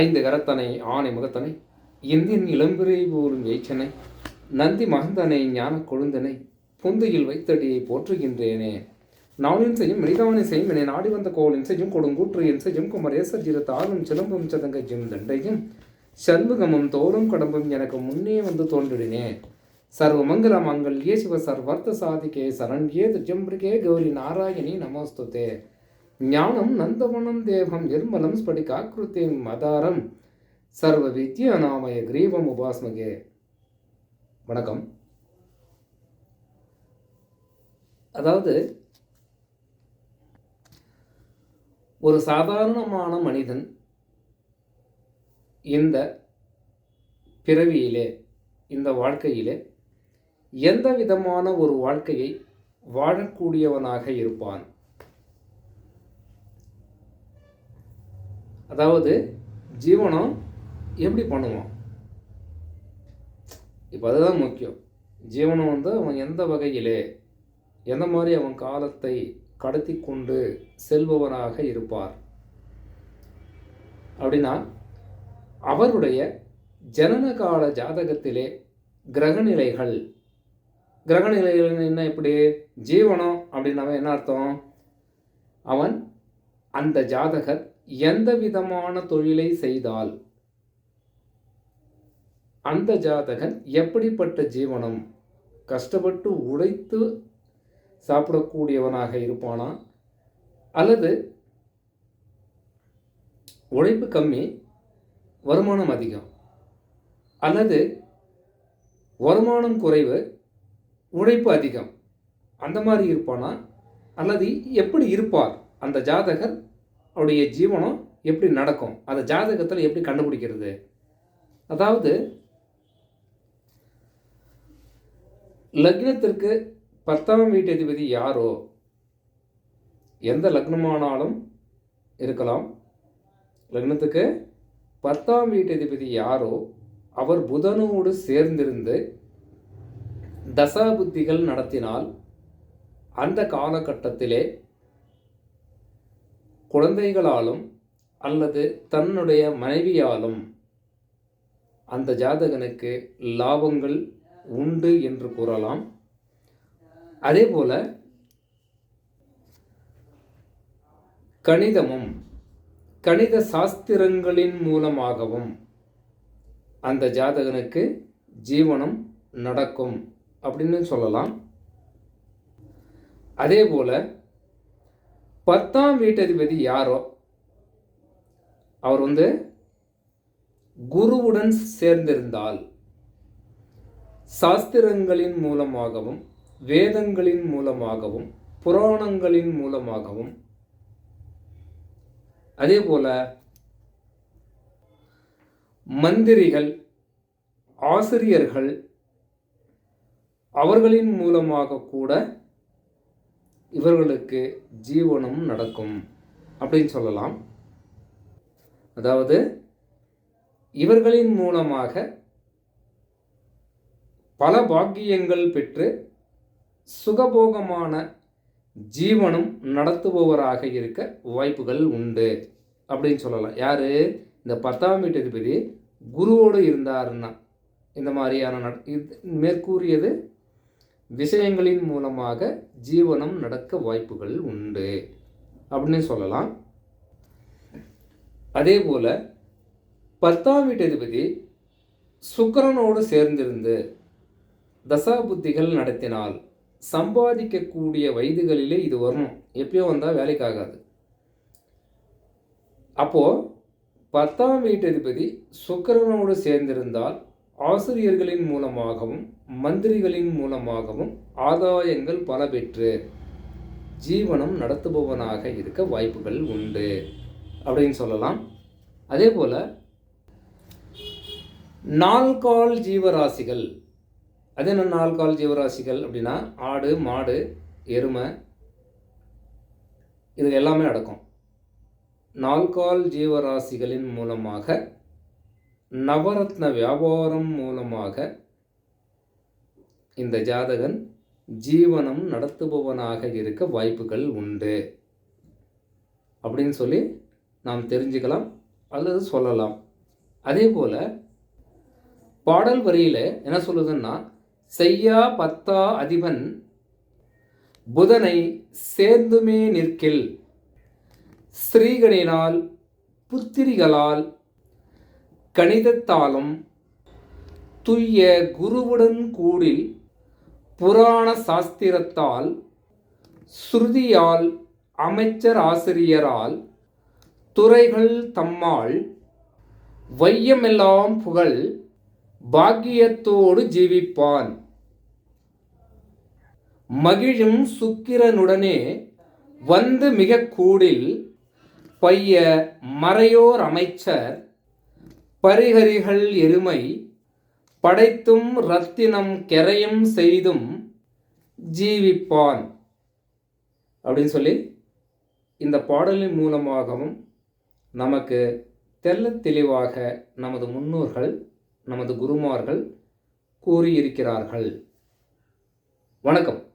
ஐந்து கரத்தனை ஆணை முகத்தனை இந்தியன் இளம்பிறை போலும் எய்ச்சனை நந்தி மகந்தனை ஞான கொழுந்தனை புந்தையில் வைத்தடியை போற்றுகின்றேனே. நாளின் செய்யும் மனிதவனை செய்யும் என்னை நாடி வந்த கோளின் செய்யும் கொடுங்கூற்று என் செய்யும் குமரேசர் ஜிர தாளும் சிலம்பும் சதங்கஜும் தண்டையும் சண்முகமும் தோளும் கடம்பும் எனக்கு முன்னே வந்து தோன்றினே. சர்வமங்கல மங்கல்யே சிவ சர்வர்த்த சாதிகே சரண்யே துஜம்பிரிகே கௌரி நாராயணி நமோஸ்துதே. ஞானம் நந்தவனம் தேவம் நிர்மலம் ஸ்படிகாக்கிருத்தே மதாரம். சர்வ வித்யாநாமய கிரீவம் உபாஸ்மகே. வணக்கம். அதாவது ஒரு சாதாரணமான மனிதன் இந்த பிறவியிலே இந்த வாழ்க்கையிலே எந்த விதமான ஒரு வாழ்க்கையை வாழக்கூடியவனாக இருப்பான்? அதாவது ஜீவனம் எப்படி பண்ணுவான்? இப்போ அதுதான் முக்கியம். ஜீவனம் வந்து அவன் எந்த வகையிலே எந்த மாதிரி அவன் காலத்தை கடத்தி கொண்டு செல்பவனாக இருப்பார்? அப்படின்னா அவருடைய ஜனன கால ஜாதகத்திலே கிரகநிலைகள். கிரகநிலைகள் என்ன இப்படி? ஜீவனம் அப்படின்னாவே என்ன அர்த்தம்? அவன் அந்த ஜாதகர் எந்த விதமான தொழிலை செய்தால் அந்த ஜாதகன் எப்படிப்பட்ட ஜீவனம் கஷ்டப்பட்டு உழைத்து சாப்பிடக்கூடியவனாக இருப்பானா? அல்லது உழைப்பு கம்மி வருமானம் அதிகம். அல்லது வருமானம் குறைவு உழைப்பு அதிகம். அந்த மாதிரி இருப்பானா? அல்லது எப்படி இருப்பார்? அந்த ஜாதகர் அவருடைய ஜீவனம் எப்படி நடக்கும்? அந்த ஜாதகத்தில் எப்படி கண்டுபிடிக்கிறது? அதாவது லக்னத்திற்கு பத்தாம் வீட்டதிபதி யாரோ? எந்த லக்னமானாலும் இருக்கலாம். லக்னத்துக்கு பத்தாம் வீட்டதிபதி யாரோ? அவர் புதனோடு சேர்ந்திருந்து தசா புத்திகள் நடத்தினால் அந்த காலகட்டத்திலே குழந்தைகளாலும் அல்லது தன்னுடைய மனைவியாலும் அந்த ஜாதகனுக்கு லாபங்கள் உண்டு என்று கூறலாம். அதே போல் கணிதமும் கணித சாஸ்திரங்களின் மூலமாகவும் அந்த ஜாதகனுக்கு ஜீவனம் நடக்கும் அப்படின்னு சொல்லலாம். அதே போல பத்தாம் வீட்டதிபதி யாரோ? அவர் வந்து குருவுடன் சேர்ந்திருந்தால் சாஸ்திரங்களின் மூலமாகவும் வேதங்களின் மூலமாகவும் புராணங்களின் மூலமாகவும் அதே போல மந்திரிகள் ஆசிரியர்கள் அவர்களின் மூலமாக கூட இவர்களுக்கு ஜீவனம் நடக்கும் அப்படின்னு சொல்லலாம். அதாவது இவர்களின் மூலமாக பல பாக்கியங்கள் பெற்று சுகபோகமான ஜீவனம் நடத்துபவராக இருக்க வாய்ப்புகள் உண்டு அப்படின்னு சொல்லலாம். யார்? இந்த பத்தாம் வீட்டதிபதி குருவோடு இருந்தாருன்னா. இந்த மாதிரியான நட் இது மேற்கூறியது விஷயங்களின் மூலமாக ஜீவனம் நடக்க வாய்ப்புகள் உண்டு. அப்படின்னு சொல்லலாம். அதே போல் பத்தாம் வீட்டதிபதி சுக்கரனோடு சேர்ந்திருந்து தசாபுத்திகள் நடத்தினால் சம்பாதிக்கக்கூடிய வயதுகளிலே இது வரணும் எப்பயோ வந்தால் வேலைக்கு ஆகாது அப்போது பத்தாம் வீட்டதிபதி சுக்கரனோடு சேர்ந்திருந்தால் ஆசிரியர்களின் மூலமாகவும் மந்திரிகளின் மூலமாகவும் ஆதாயங்கள் பல பெற்று ஜீவனம் நடத்துபவனாக இருக்க வாய்ப்புகள் உண்டு. அப்படின்னு சொல்லலாம். அதே போல் நால்கால் ஜீவராசிகள். அது என்ன நால்கால் ஜீவராசிகள் அப்படின்னா ஆடு மாடு எருமை. இது எல்லாமே அடக்கும். நால்கால் ஜீவராசிகளின் மூலமாக நவரத்ன வியாபாரம் மூலமாக இந்த ஜாதகன் ஜீவனம் நடத்துபவனாக இருக்க வாய்ப்புகள் உண்டு. அப்படின்னு சொல்லி நாம் தெரிஞ்சுக்கலாம் அல்லது சொல்லலாம். அதே போல் பாடல் வரியில் என்ன சொல்லுதுன்னா செய்யா பத்தா அதிபன் புதனை சேர்ந்துமே நிற்கில் ஸ்ரீகனினால் புத்திரிகளால் கணிதத்தாலும் துய்ய குருவுடன் கூடில் புராண சாஸ்திரத்தால் ஸ்ருதியால் அமைச்சர் ஆசிரியரால் துறைகள் தம்மாள் வையமெல்லாம் புகழ் பாக்கியத்தோடு ஜீவிப்பான். மகிழும் சுக்கிரனுடனே வந்து மிக கூடில் பைய மறையோர் அமைச்சர் பரிகரிகள் எருமை படைத்தும் ரத்தினம் கெரையும் செய்தும் ஜீவிப்பான். அப்படின்னு சொல்லி இந்த பாடலின் மூலமாகவும் நமக்கு தெல்ல தெளிவாக நமது முன்னோர்கள் நமது குருமார்கள் கூறியிருக்கிறார்கள். வணக்கம்.